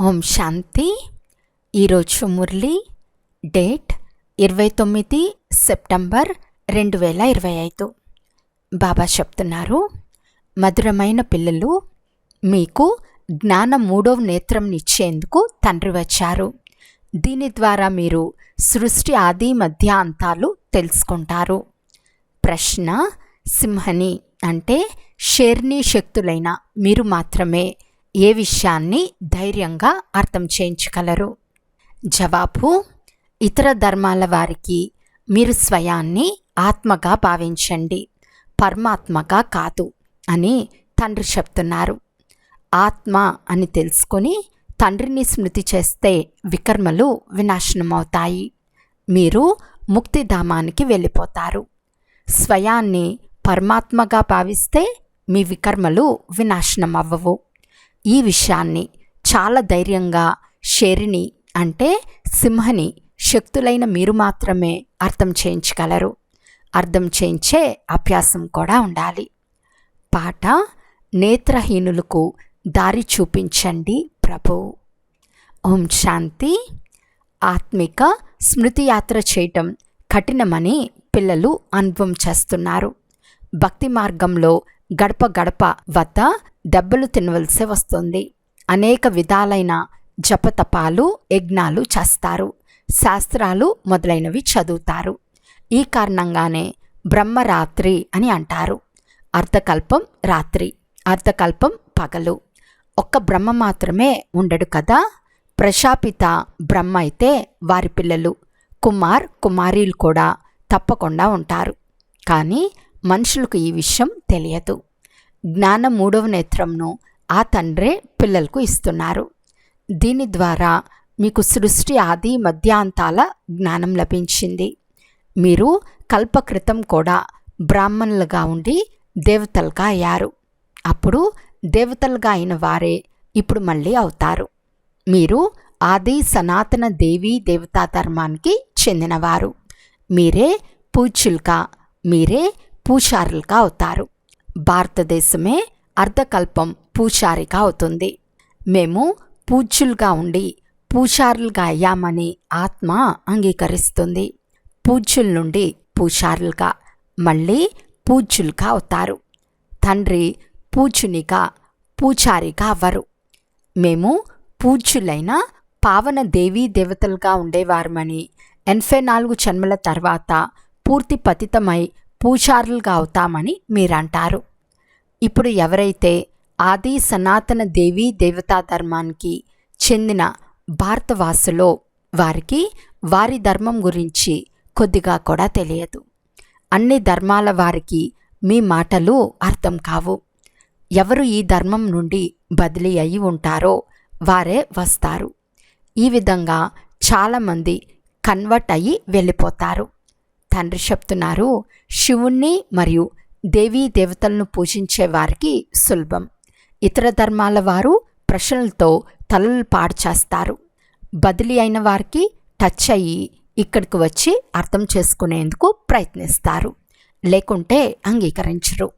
ఓం శాంతి. ఈరోజు మురళి డేట్ ఇరవై తొమ్మిది సెప్టెంబర్ రెండు వేల ఇరవై ఐదు. బాబా చెప్తున్నారు మధురమైన పిల్లలు మీకు జ్ఞాన మూడవ నేత్రం ఇచ్చేందుకు తండ్రి వచ్చారు. దీని ద్వారా మీరు సృష్టి ఆది మధ్య అంతాలు తెలుసుకుంటారు. ప్రశ్న సింహని అంటే షేర్ని శక్తులైన మీరు మాత్రమే. ఏ విషయాన్ని ధైర్యంగా అర్థం చేయించగలరు? జవాబు ఇతర ధర్మాల వారికి మీరు స్వయాన్ని ఆత్మగా భావించండి పరమాత్మగా కాదు అని తండ్రి చెప్తున్నారు. ఆత్మ అని తెలుసుకొని తండ్రిని స్మృతి చేస్తే వికర్మలు వినాశనమవుతాయి. మీరు ముక్తిధామానికి వెళ్ళిపోతారు. స్వయాన్ని పరమాత్మగా భావిస్తే మీ వికర్మలు వినాశనం అవ్వవు ఈ విషయాన్ని చాలా ధైర్యంగా శరిణి అంటే సింహని శక్తులైన మీరు మాత్రమే అర్థం చేయించగలరు. అర్థం చేయించే అభ్యాసం కూడా ఉండాలి. పాట నేత్రహీనులకు దారి చూపించండి ప్రభు. ఓం శాంతి. ఆత్మిక స్మృతి యాత్ర చేయటం కఠినమని పిల్లలు అనుభవం చేస్తున్నారు. భక్తి మార్గంలో గడప గడప వద్ద దెబ్బలు తినవలసి వస్తుంది. అనేక విధాలైన జపతపాలు యజ్ఞాలు చేస్తారు. శాస్త్రాలు మొదలైనవి చదువుతారు. ఈ కారణంగానే బ్రహ్మరాత్రి అని అంటారు. అర్ధకల్పం రాత్రి అర్ధకల్పం పగలు. ఒక్క బ్రహ్మ మాత్రమే ఉండడు కదా? ప్రశాపిత బ్రహ్మ అయితే వారి పిల్లలు కుమార్ కుమారీలు కూడా తప్పకుండా ఉంటారు. కానీ మనుషులకు ఈ విషయం తెలియదు. జ్ఞాన మూడవ నేత్రంను ఆ తండ్రే పిల్లలకు ఇస్తున్నారు. దీని ద్వారా మీకు సృష్టి ఆది మధ్యాంతాల జ్ఞానం లభించింది. మీరు కల్పకృతం కూడా బ్రాహ్మణులుగా ఉండి దేవతలుగా అయ్యారు. అప్పుడు దేవతలుగా అయిన వారే ఇప్పుడు మళ్ళీ అవుతారు. మీరు ఆది సనాతన దేవీ దేవతా ధర్మానికి చెందినవారు. మీరే పూజ్యులుగా మీరే పూషారులుగా అవుతారు. భారతదేశమే అర్ధకల్పం పూజారిగా అవుతుంది. మేము పూజ్యులుగా ఉండి పూషారులుగా అయ్యామని ఆత్మ అంగీకరిస్తుంది. పూజ్యుల నుండి పూషారులుగా మళ్ళీ పూజ్యులుగా అవుతారు. తండ్రి పూజునిగా పూజారిగా అవ్వరు. మేము పూజ్యులైన పావన దేవీ దేవతలుగా ఉండేవారమని ఎనభై నాలుగు జన్మల తర్వాత పూర్తి పతితమై పూజారులుగా అవుతామని మీరంటారు. ఇప్పుడు ఎవరైతే ఆది సనాతన దేవీ దేవతా ధర్మానికి చెందిన భారతవాసులో వారికి వారి ధర్మం గురించి కొద్దిగా కూడా తెలియదు. అన్ని ధర్మాల వారికి మీ మాటలు అర్థం కావు. ఎవరు ఈ ధర్మం నుండి బదిలీ అయి ఉంటారో వారే వస్తారు. ఈ విధంగా చాలామంది కన్వర్ట్ అయ్యి వెళ్ళిపోతారు. తండ్రి చెప్తున్నారు శివుణ్ణి మరియు దేవీ దేవతలను పూజించే వారికి సులభం. ఇతర ధర్మాల వారు ప్రశ్నలతో తలలు పాడు చేస్తారు బదిలీ అయిన వారికి టచ్ అయ్యి ఇక్కడికి వచ్చి అర్థం చేసుకునేందుకు ప్రయత్నిస్తారు. లేకుంటే అంగీకరించరు.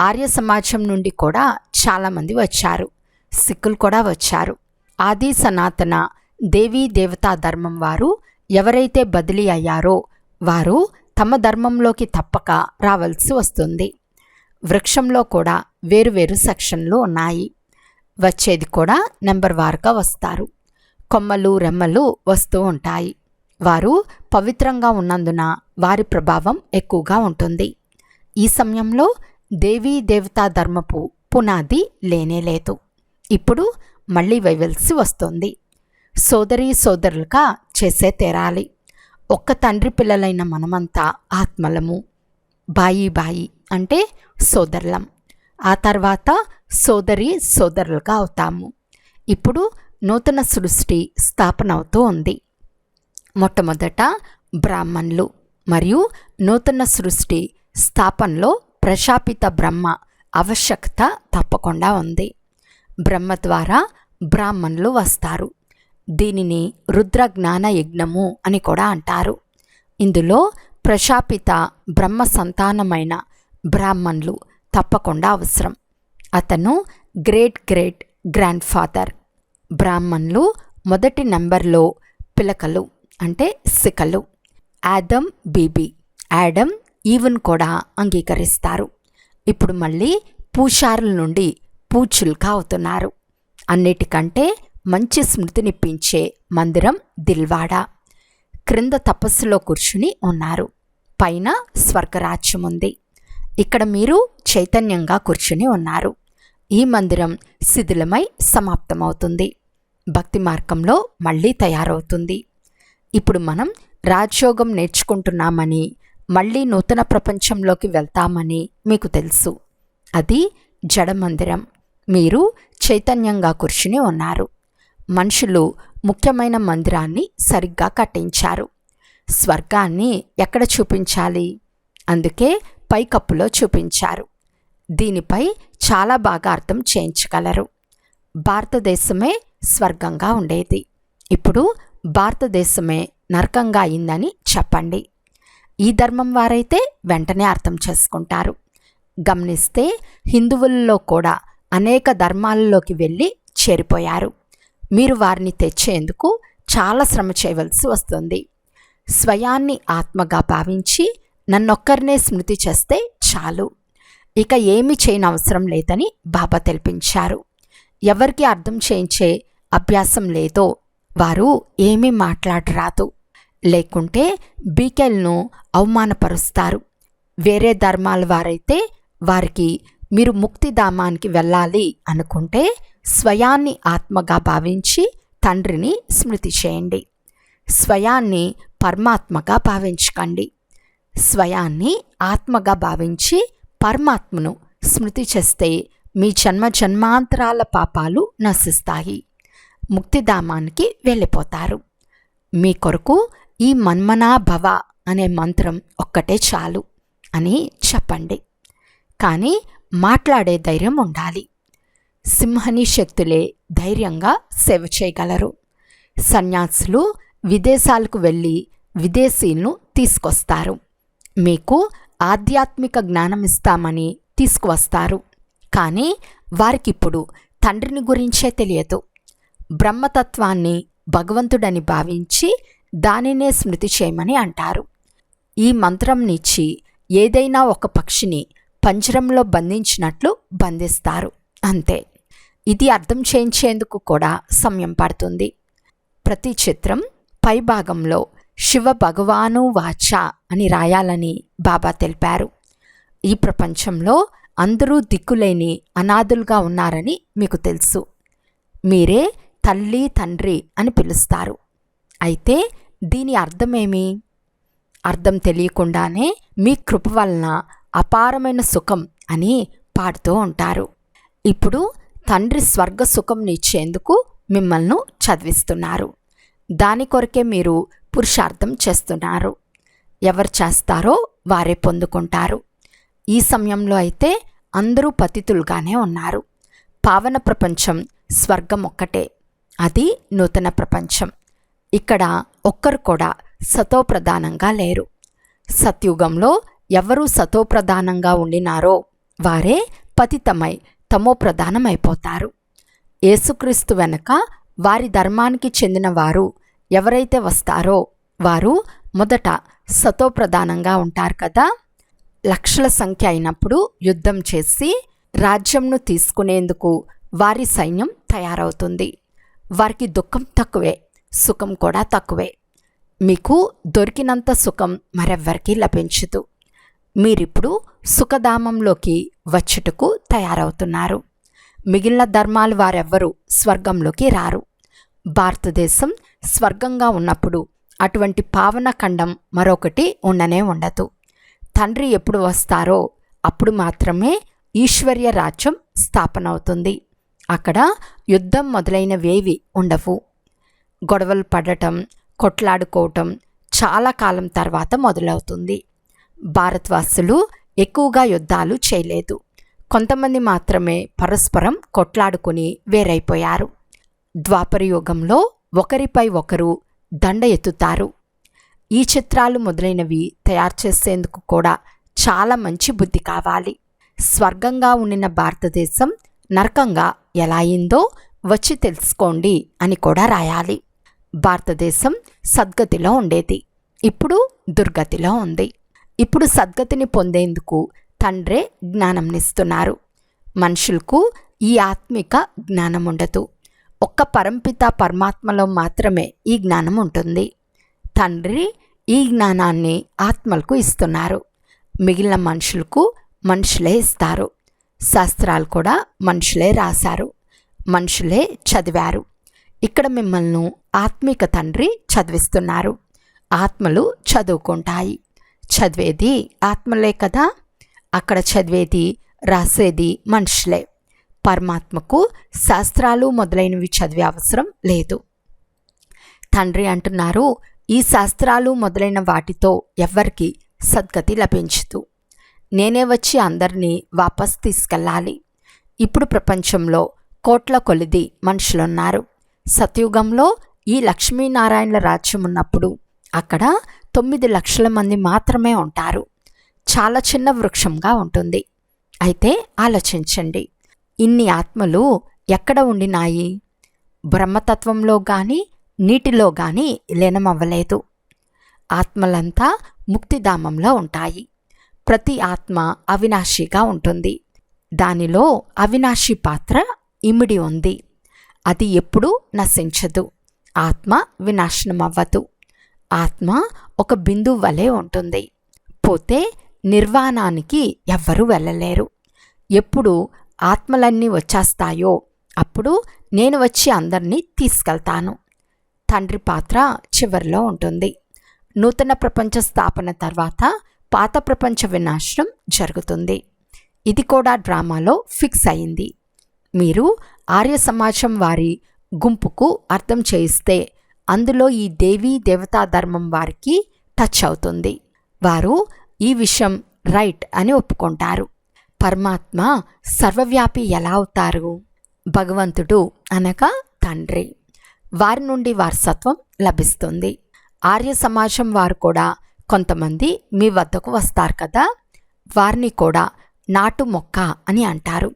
ఆర్య సమాజం నుండి కూడా చాలామంది వచ్చారు. సిక్కులు కూడా వచ్చారు. ఆది సనాతన దేవీ దేవతా ధర్మం వారు ఎవరైతే బదిలీ అయ్యారో వారు తమ ధర్మంలోకి తప్పక రావాల్సి వస్తుంది. వృక్షంలో కూడా వేరువేరు సెక్షన్లు ఉన్నాయి. వచ్చేది కూడా నెంబర్ వారుగా వస్తారు. కొమ్మలు రెమ్మలు వస్తూ ఉంటాయి. వారు పవిత్రంగా ఉన్నందున వారి ప్రభావం ఎక్కువగా ఉంటుంది. ఈ సమయంలో దేవీ దేవతా ధర్మపు పునాది లేనేలేదు ఇప్పుడు మళ్ళీ వేయవలసి వస్తుంది. సోదరీ సోదరులుగా చేసే తీరాలి. ఒక్క తండ్రి పిల్లలైన మనమంతా ఆత్మలము. బాయి బాయి అంటే సోదరులం. ఆ తర్వాత సోదరి సోదరులుగా అవుతాము. ఇప్పుడు నూతన సృష్టి స్థాపన అవుతూ ఉంది. మొట్టమొదట బ్రాహ్మణులు మరియు నూతన సృష్టి స్థాపనలో ప్రశాపిత బ్రహ్మ ఆవశ్యకత తప్పకుండా ఉంది. బ్రహ్మ ద్వారా బ్రాహ్మణులు వస్తారు. దీనిని రుద్ర జ్ఞాన యజ్ఞము అని కూడా అంటారు. ఇందులో ప్రశాపిత బ్రహ్మ సంతానమైన బ్రాహ్మణులు తప్పకుండా అవసరం. అతను గ్రేట్ గ్రేట్ గ్రాండ్ ఫాదర్. బ్రాహ్మణులు మొదటి నెంబర్లో పిలకలు అంటే సికలు యాదమ్ బీబీ. యాడమ్ ఈవెన్ కూడా అంగీకరిస్తారు. ఇప్పుడు మళ్ళీ పూషారుల నుండి పూచుల్కా అవుతున్నారు. అన్నిటికంటే మంచి స్మృతినిప్పించే మందిరం దిల్వాడా. క్రింద తపస్సులో కూర్చుని ఉన్నారు. పైన స్వర్గరాజ్యం ఉంది. ఇక్కడ మీరు చైతన్యంగా కూర్చుని ఉన్నారు. ఈ మందిరం శిథిలమై సమాప్తమవుతుంది. భక్తి మార్గంలో మళ్ళీ తయారవుతుంది. ఇప్పుడు మనం రాజయోగం నేర్చుకుంటున్నామని మళ్ళీ నూతన ప్రపంచంలోకి వెళ్తామని మీకు తెలుసు. అది జడమందిరం మీరు చైతన్యంగా కూర్చుని ఉన్నారు. మనుషులు ముఖ్యమైన మందిరాన్ని సరిగ్గా కట్టించారు. స్వర్గాన్ని ఎక్కడ చూపించాలి? అందుకే పైకప్పులో చూపించారు. దీనిపై చాలా బాగా అర్థం చేయించగలరు. భారతదేశమే స్వర్గంగా ఉండేది. ఇప్పుడు భారతదేశమే నరకంగా అయిందని చెప్పండి. ఈ ధర్మం వారైతే వెంటనే అర్థం చేసుకుంటారు. గమనిస్తే హిందువుల్లో కూడా అనేక ధర్మాలలోకి వెళ్ళి చేరిపోయారు. మీరు వారిని తెచ్చేందుకు చాలా శ్రమ చేయవలసి వస్తుంది. స్వయాన్ని ఆత్మగా భావించి నన్నొక్కరినే స్మృతి చేస్తే చాలు. ఇక ఏమి చేయనవసరం లేదని బాబా తెలిపించారు. ఎవరికి అర్థం చేయించే అభ్యాసం లేదో వారు ఏమీ మాట్లాడరాదు. లేకుంటే బీకెల్ను అవమానపరుస్తారు. వేరే ధర్మాల వారైతే వారికి మీరు ముక్తిధామానికి వెళ్ళాలి అనుకుంటే స్వయాన్ని ఆత్మగా భావించి తండ్రిని స్మృతి చేయండి. స్వయాన్ని పరమాత్మగా భావించకండి. స్వయాన్ని ఆత్మగా భావించి పరమాత్మను స్మృతి చేస్తే మీ జన్మ జన్మాంతరాల పాపాలు నశిస్తాయి. ముక్తిధామానికి వెళ్ళిపోతారు. మీ కొరకు ఈ మన్మనా భవ అనే మంత్రం ఒక్కటే చాలు అని చెప్పండి. కానీ మాట్లాడే ధైర్యం ఉండాలి. సింహని శక్తులే ధైర్యంగా సేవ చేయగలరు. సన్యాసులు విదేశాలకు వెళ్ళి విదేశీయులను తీసుకొస్తారు. మీకు ఆధ్యాత్మిక జ్ఞానం ఇస్తామని తీసుకువస్తారు. కానీ వారికిప్పుడు తండ్రిని గురించే తెలియదు. బ్రహ్మతత్వాన్ని భగవంతుడని భావించి దానినే స్మృతి చేయమని అంటారు. ఈ మంత్రంనిచ్చి ఏదైనా ఒక పక్షిని పంజరంలో బంధించినట్లు బంధిస్తారు. అంతే. ఇది అర్థం చేయించేందుకు కూడా సమయం పడుతుంది. ప్రతి చిత్రం పైభాగంలో శివ భగవాను వాచ అని రాయాలని బాబా తెలిపారు. ఈ ప్రపంచంలో అందరూ దిక్కులేని అనాథులుగా ఉన్నారని మీకు తెలుసు. మీరే తల్లి తండ్రి అని పిలుస్తారు. అయితే దీని అర్థమేమి? అర్థం తెలియకుండానే మీ కృప వలన అపారమైన సుఖం అని పాడుతూ ఉంటారు. ఇప్పుడు తండ్రి స్వర్గ సుఖం నిచ్చేందుకు మిమ్మల్ని చదివిస్తున్నారు. దాని కొరకే మీరు పురుషార్థం చేస్తున్నారు. ఎవరు చేస్తారో వారే పొందుకుంటారు. ఈ సమయంలో అయితే అందరూ పతితులుగానే ఉన్నారు. పావన ప్రపంచం స్వర్గం ఒక్కటే. అది నూతన ప్రపంచం. ఇక్కడ ఒక్కరు కూడా సతోప్రధానంగా లేరు. సత్యుగంలో ఎవరు సతోప్రధానంగా ఉండినారో వారే పతితమై తమో ప్రధానమైపోతారు. యేసుక్రీస్తు వెనక వారి ధర్మానికి చెందిన వారు ఎవరైతే వస్తారో వారు మొదట సతోప్రధానంగా ఉంటారు కదా. లక్షల సంఖ్య అయినప్పుడు యుద్ధం చేసి రాజ్యంను తీసుకునేందుకు వారి సైన్యం తయారవుతుంది. వారికి దుఃఖం తక్కువే సుఖం కూడా తక్కువే. మీకు దొరికినంత సుఖం మరెవ్వరికీ లభించదు. మీరిప్పుడు సుఖధామంలోకి వచ్చుటకు తయారవుతున్నారు. మిగిలిన ధర్మాలు వారెవ్వరూ స్వర్గంలోకి రారు. భారతదేశం స్వర్గంగా ఉన్నప్పుడు అటువంటి పావన ఖండం మరొకటి ఉండనే ఉండదు. తండ్రి ఎప్పుడు వస్తారో అప్పుడు మాత్రమే ఈశ్వర్య రాజ్యం స్థాపన అవుతుంది అక్కడ యుద్ధం మొదలైనవేవి ఉండవు. గొడవలు పడటం కొట్లాడుకోవటం చాలా కాలం తర్వాత మొదలవుతుంది. భారత్వాసులు ఎక్కువగా యుద్ధాలు చేయలేదు. కొంతమంది మాత్రమే పరస్పరం కొట్లాడుకుని వేరైపోయారు. ద్వాపర యుగంలో ఒకరిపై ఒకరు దండ ఎత్తుతారు. ఈ చిత్రాలు మొదలైనవి తయారు చేసేందుకు కూడా చాలా మంచి బుద్ధి కావాలి. స్వర్గంగా ఉండిన భారతదేశం నరకంగా ఎలా అయిందో వచ్చి తెలుసుకోండి అని కూడా రాయాలి. భారతదేశం సద్గతిలో ఉండేది. ఇప్పుడు దుర్గతిలో ఉంది. ఇప్పుడు సద్గతిని పొందేందుకు తండ్రే జ్ఞానంనిస్తున్నారు. మనుషులకు ఈ ఆత్మిక జ్ఞానం ఉండదు ఒక్క పరంపిత పరమాత్మలో మాత్రమే ఈ జ్ఞానం ఉంటుంది తండ్రి ఈ జ్ఞానాన్ని ఆత్మలకు ఇస్తున్నారు. మిగిలిన మనుషులకు మనుషులే ఇస్తారు. శాస్త్రాలు కూడా మనుషులే రాశారు. మనుషులే చదివారు. ఇక్కడ మిమ్మల్ని ఆత్మిక తండ్రి చదివిస్తున్నారు. ఆత్మలు చదువుకుంటాయి. చదివేది ఆత్మలే కదా? అక్కడ చదివేది రాసేది మనుషులే. పరమాత్మకు శాస్త్రాలు మొదలైనవి చదివే అవసరం లేదు. తండ్రి అంటున్నారు ఈ శాస్త్రాలు మొదలైన వాటితో ఎవ్వరికి సద్గతి లభించదు. నేనే వచ్చి అందరినీ వాపస్ తీసుకెళ్ళాలి. ఇప్పుడు ప్రపంచంలో కోట్ల కొలిది మనుషులున్నారు. సత్యుగంలో ఈ లక్ష్మీనారాయణల రాజ్యం ఉన్నప్పుడు అక్కడ తొమ్మిది లక్షల మంది మాత్రమే ఉంటారు. చాలా చిన్న వృక్షంగా ఉంటుంది. అయితే ఆలోచించండి. ఇన్ని ఆత్మలు ఎక్కడ ఉండినాయి? బ్రహ్మతత్వంలో కానీ నీటిలో కానీ లీనమవ్వలేదు. ఆత్మలంతా ముక్తిధామంలో ఉంటాయి. ప్రతి ఆత్మ అవినాశిగా ఉంటుంది. దానిలో అవినాశి పాత్ర ఇమిడి ఉంది. అది ఎప్పుడూ నశించదు. ఆత్మ వినాశనం అవ్వదు ఆత్మ ఒక బిందువు వలె ఉంటుంది. పోతే నిర్వాణానికి ఎవ్వరూ వెళ్ళలేరు. ఎప్పుడు ఆత్మలన్నీ వచ్చేస్తాయో అప్పుడు నేను వచ్చి అందరినీ తీసుకెళ్తాను. తండ్రి పాత్ర చివరిలో ఉంటుంది. నూతన ప్రపంచ స్థాపన తర్వాత పాత ప్రపంచ వినాశనం జరుగుతుంది. ఇది కూడా డ్రామాలో ఫిక్స్ అయింది. మీరు ఆర్య సమాజం వారి గుంపుకు అర్థం చేయిస్తే అందులో ఈ దేవీ దేవతా ధర్మం వారికి టచ్ అవుతుంది. వారు ఈ విషయం రైట్ అని ఒప్పుకుంటారు. పరమాత్మ సర్వవ్యాపి ఎలా అవుతారు? భగవంతుడు అనగా తండ్రి. వారి నుండి వారసత్వం లభిస్తుంది. ఆర్య సమాజం వారు కూడా కొంతమంది మీ వద్దకు వస్తారు కదా? వారిని కూడా నాటు మొక్క అని అంటారు.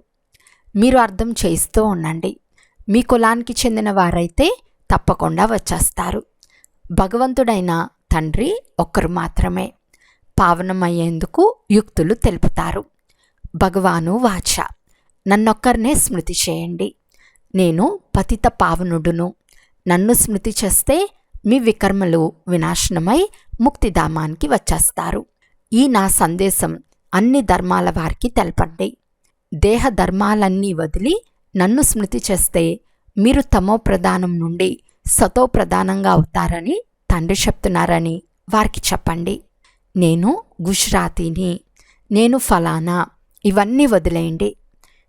మీరు అర్థం చేస్తూ ఉండండి. మీ కులానికి చెందిన వారైతే తప్పకుండా వచ్చేస్తారు. భగవంతుడైన తండ్రి ఒక్కరు మాత్రమే. పావనమయ్యేందుకు యుక్తులు తెలుపుతారు. భగవాను వాచ. నన్నొక్కరినే స్మృతి చేయండి. నేను పతిత పావనుడును. నన్ను స్మృతి చేస్తే మీ వికర్మలు వినాశనమై ముక్తిధామానికి వచ్చేస్తారు. ఈ నా సందేశం అన్ని ధర్మాల వారికి తెలపండి. దేహ ధర్మాలన్నీ వదిలి నన్ను స్మృతి చేస్తే మీరు తమో ప్రధానం నుండి సతో ప్రధానంగా అవుతారని తండ్రి చెప్తున్నారని వారికి చెప్పండి. నేను గుజరాతీని నేను ఫలానా ఇవన్నీ వదిలేయండి.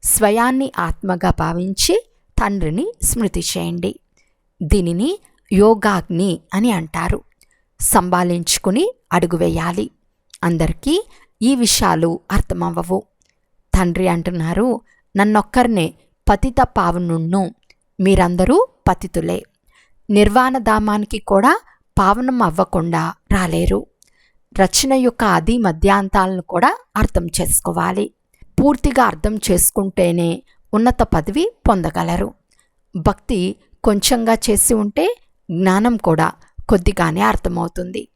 స్వయాన్ని ఆత్మగా భావించి తండ్రిని స్మృతి చేయండి. దీనిని యోగాగ్ని అని అంటారు. సంభాలించుకుని అడుగు వేయాలి. అందరికీ ఈ విషయాలు అర్థమవ్వవు. తండ్రి అంటున్నారు నన్నొక్కరినే పతిత పావనుణ్ణు మీరందరూ పతితులే. నిర్వాణధామానికి కూడా పావనం అవ్వకుండా రాలేరు. రచన యొక్క ఆది మధ్యాంతాలను కూడా అర్థం చేసుకోవాలి. పూర్తిగా అర్థం చేసుకుంటేనే ఉన్నత పదవి పొందగలరు. భక్తి కొంచెంగా చేసి ఉంటే జ్ఞానం కూడా కొద్దిగానే అర్థమవుతుంది.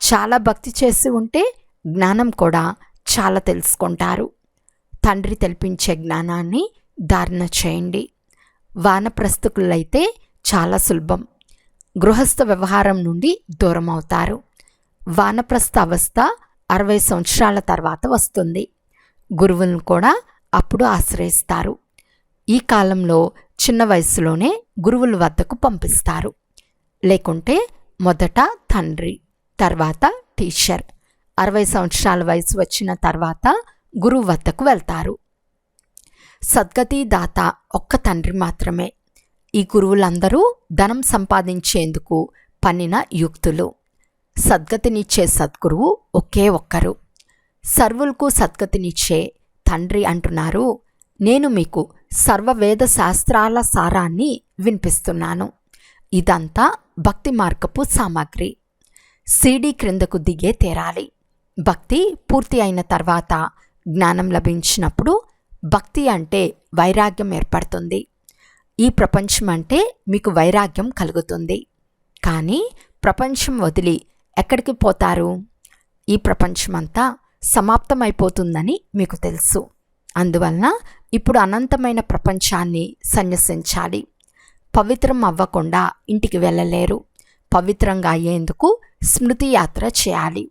చాలా భక్తి చేసి ఉంటే జ్ఞానం కూడా చాలా తెలుసుకుంటారు. తండ్రి తెలిపించే జ్ఞానాన్ని ధారణ చేయండి. వానప్రస్థకులైతే చాలా సులభం. గృహస్థ వ్యవహారం నుండి దూరం అవుతారు వానప్రస్థ అవస్థ అరవై సంవత్సరాల తర్వాత వస్తుంది. గురువులను కూడా అప్పుడు ఆశ్రయిస్తారు. ఈ కాలంలో చిన్న వయసులోనే గురువుల వద్దకు పంపిస్తారు. లేకుంటే మొదట తండ్రి తర్వాత టీచర్. అరవై సంవత్సరాల వయసు వచ్చిన తర్వాత గురువు వద్దకు వెళ్తారు. సద్గతి దాత ఒక్క తండ్రి మాత్రమే. ఈ గురువులందరూ ధనం సంపాదించేందుకు పన్నిన యుక్తులు. సద్గతినిచ్చే సద్గురువు ఒకే ఒక్కరు. సర్వులకు సద్గతినిచ్చే తండ్రి అంటున్నారు నేను మీకు సర్వవేద శాస్త్రాల సారాన్ని వినిపిస్తున్నాను. ఇదంతా భక్తి మార్గపు సామాగ్రి. సీడీ క్రిందకు దిగే తేరాలి. భక్తి పూర్తి అయిన తర్వాత జ్ఞానం లభించినప్పుడు భక్తి అంటే వైరాగ్యం ఏర్పడుతుంది. ఈ ప్రపంచం అంటే మీకు వైరాగ్యం కలుగుతుంది. కానీ ప్రపంచం వదిలి ఎక్కడికి పోతారు? ఈ ప్రపంచమంతా సమాప్తమైపోతుందని మీకు తెలుసు. అందువలన ఇప్పుడు అనంతమైన ప్రపంచాన్ని సన్యసించాలి. పవిత్రం అవ్వకుండా ఇంటికి వెళ్ళలేరు. పవిత్రంగా అయ్యేందుకు స్మృతి యాత్ర చేయాలి.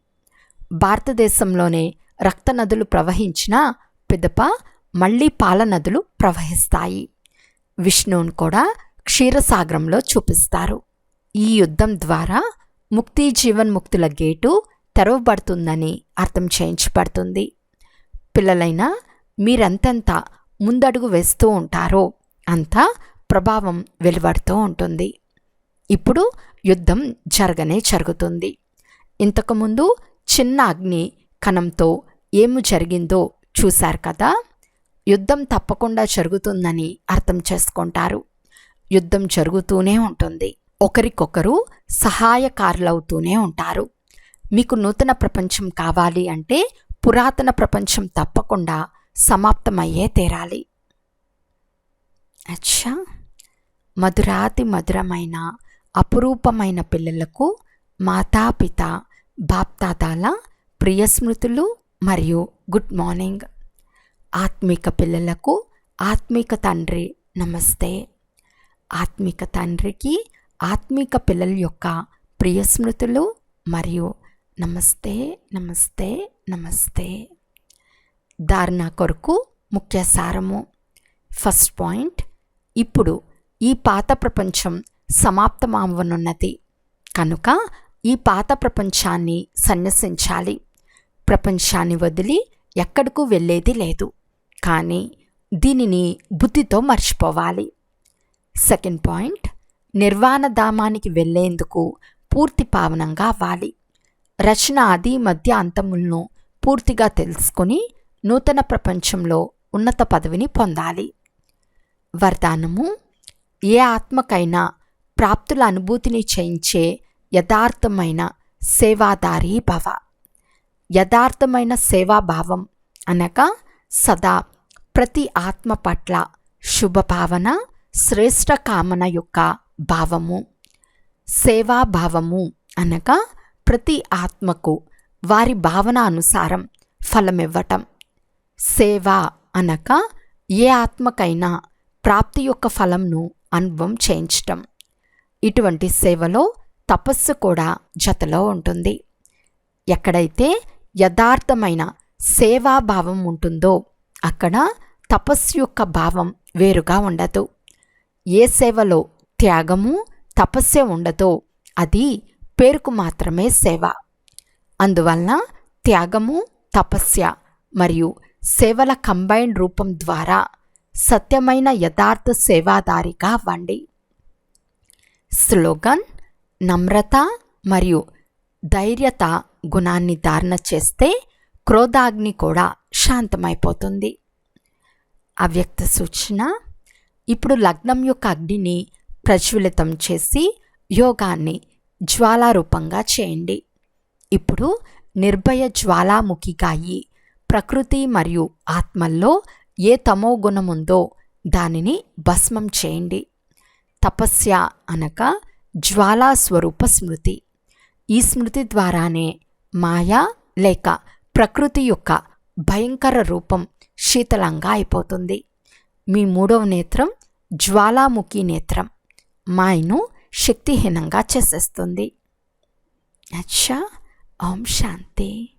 భారతదేశంలోనే రక్త నదులు ప్రవహించిన పిదప మళ్ళీ పాల నదులు ప్రవహిస్తాయి. విష్ణువును కూడా క్షీరసాగరంలో చూపిస్తారు. ఈ యుద్ధం ద్వారా ముక్తి జీవన్ముక్తుల గేటు తెరవబడుతుందని అర్థం చేయించబడుతుంది. పిల్లలైనా మీరెంతెంత ముందడుగు వేస్తూ ఉంటారో అంత ప్రభావం వెలువడుతూ ఉంటుంది. ఇప్పుడు యుద్ధం జరగనే జరుగుతుంది. ఇంతకుముందు చిన్న అగ్ని కణంతో ఏమి జరిగిందో చూశారు కదా? యుద్ధం తప్పకుండా జరుగుతుందని అర్థం చేసుకుంటారు. యుద్ధం జరుగుతూనే ఉంటుంది. ఒకరికొకరు సహాయకారులవుతూనే ఉంటారు. మీకు నూతన ప్రపంచం కావాలి అంటే పురాతన ప్రపంచం తప్పకుండా సమాప్తమయ్యే తీరాలి. అచ్చా! మధురాతి మధురమైన అపురూపమైన పిల్లలకు మాతాపిత బాప్తాతాల ప్రియ స్మృతులు మరియు గుడ్ మార్నింగ్. ఆత్మిక పిల్లలకు ఆత్మిక తండ్రి నమస్తే. ఆత్మిక తండ్రికి ఆత్మిక పిల్లల యొక్క ప్రియ స్మృతులు మరియు నమస్తే నమస్తే నమస్తే. ధారణ కొరకు ముఖ్య సారము. ఫస్ట్ పాయింట్ ఇప్పుడు ఈ పాత ప్రపంచం సమాప్తమవ్వనున్నది. కనుక ఈ పాత ప్రపంచాన్ని సన్యసించాలి. ప్రపంచాన్ని వదిలి ఎక్కడకు వెళ్ళేది లేదు. కానీ దీనిని బుద్ధితో మర్చిపోవాలి. సెకండ్ పాయింట్ నిర్వాణ ధామానికి వెళ్ళేందుకు పూర్తి పావనంగా అవ్వాలి. రచన ఆది మధ్య అంతములను పూర్తిగా తెలుసుకొని నూతన ప్రపంచంలో ఉన్నత పదవిని పొందాలి. వరదానము ఏ ఆత్మకైనా ప్రాప్తుల అనుభూతిని చేయించే యథార్థమైన సేవాదారీ భవ. యథార్థమైన సేవాభావం అనగా సదా ప్రతి ఆత్మ పట్ల శుభభావన శ్రేష్ట కామన యొక్క భావము సేవాభావము అనగా ప్రతి ఆత్మకు వారి భావన అనుసారం ఫలమివ్వటం. సేవ అనగా ఏ ఆత్మకైనా ప్రాప్తి యొక్క ఫలంను అనుభవం చేయించటం. ఇటువంటి సేవలో తపస్సు కూడా జతలో ఉంటుంది. ఎక్కడైతే యథార్థమైన సేవాభావం ఉంటుందో అక్కడ తపస్సు యొక్క భావం వేరుగా ఉండదు. ఏ సేవలో త్యాగము తపస్సే ఉండదో అది పేరుకు మాత్రమే సేవ. అందువలన త్యాగము తపస్య మరియు సేవల కంబైన్ రూపం ద్వారా సత్యమైన యథార్థ సేవాదారిగా అవ్వండి స్లోగన్ నమ్రత మరియు ధైర్యత గుణాన్ని ధారణ చేస్తే క్రోధాగ్ని కూడా శాంతమైపోతుంది. అవ్యక్త సూచన ఇప్పుడు లగ్నం యొక్క అగ్నిని ప్రజ్వలితం చేసి యోగాన్ని జ్వాలారూపంగా చేయండి. ఇప్పుడు నిర్భయ జ్వాలాముఖిగాయి ప్రకృతి మరియు ఆత్మల్లో ఏ తమో గుణముందో దానిని భస్మం చేయండి. తపస్య అనగా జ్వాలా స్వరూప స్మృతి. ఈ స్మృతి ద్వారానే మాయా లేక ప్రకృతి యొక్క భయంకర రూపం శీతలంగా అయిపోతుంది. మీ మూడవ నేత్రం జ్వాలాముఖి నేత్రం. మాయను శక్తిహీనంగా చేసేస్తుంది. అచ్చా ఓం శాంతి.